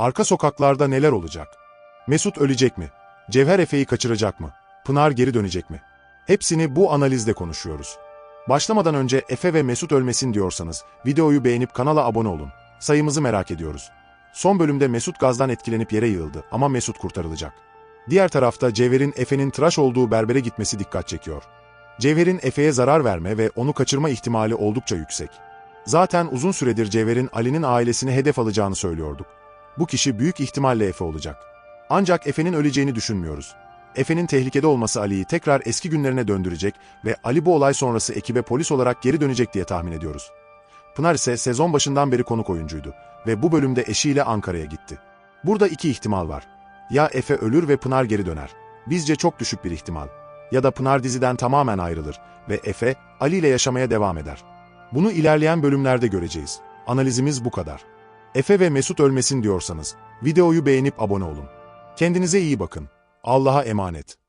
Arka sokaklarda neler olacak? Mesut ölecek mi? Cevher Efe'yi kaçıracak mı? Pınar geri dönecek mi? Hepsini bu analizde konuşuyoruz. Başlamadan önce Efe ve Mesut ölmesin diyorsanız videoyu beğenip kanala abone olun. Sayımızı merak ediyoruz. Son bölümde Mesut gazdan etkilenip yere yığıldı ama Mesut kurtarılacak. Diğer tarafta Cevher'in Efe'nin tıraş olduğu berbere gitmesi dikkat çekiyor. Cevher'in Efe'ye zarar verme ve onu kaçırma ihtimali oldukça yüksek. Zaten uzun süredir Cevher'in Ali'nin ailesini hedef alacağını söylüyorduk. Bu kişi büyük ihtimalle Efe olacak. Ancak Efe'nin öleceğini düşünmüyoruz. Efe'nin tehlikede olması Ali'yi tekrar eski günlerine döndürecek ve Ali bu olay sonrası ekibe polis olarak geri dönecek diye tahmin ediyoruz. Pınar ise sezon başından beri konuk oyuncuydu ve bu bölümde eşiyle Ankara'ya gitti. Burada iki ihtimal var. Ya Efe ölür ve Pınar geri döner. Bizce çok düşük bir ihtimal. Ya da Pınar diziden tamamen ayrılır ve Efe Ali ile yaşamaya devam eder. Bunu ilerleyen bölümlerde göreceğiz. Analizimiz bu kadar. Efe ve Mesut ölmesin diyorsanız videoyu beğenip abone olun. Kendinize iyi bakın. Allah'a emanet.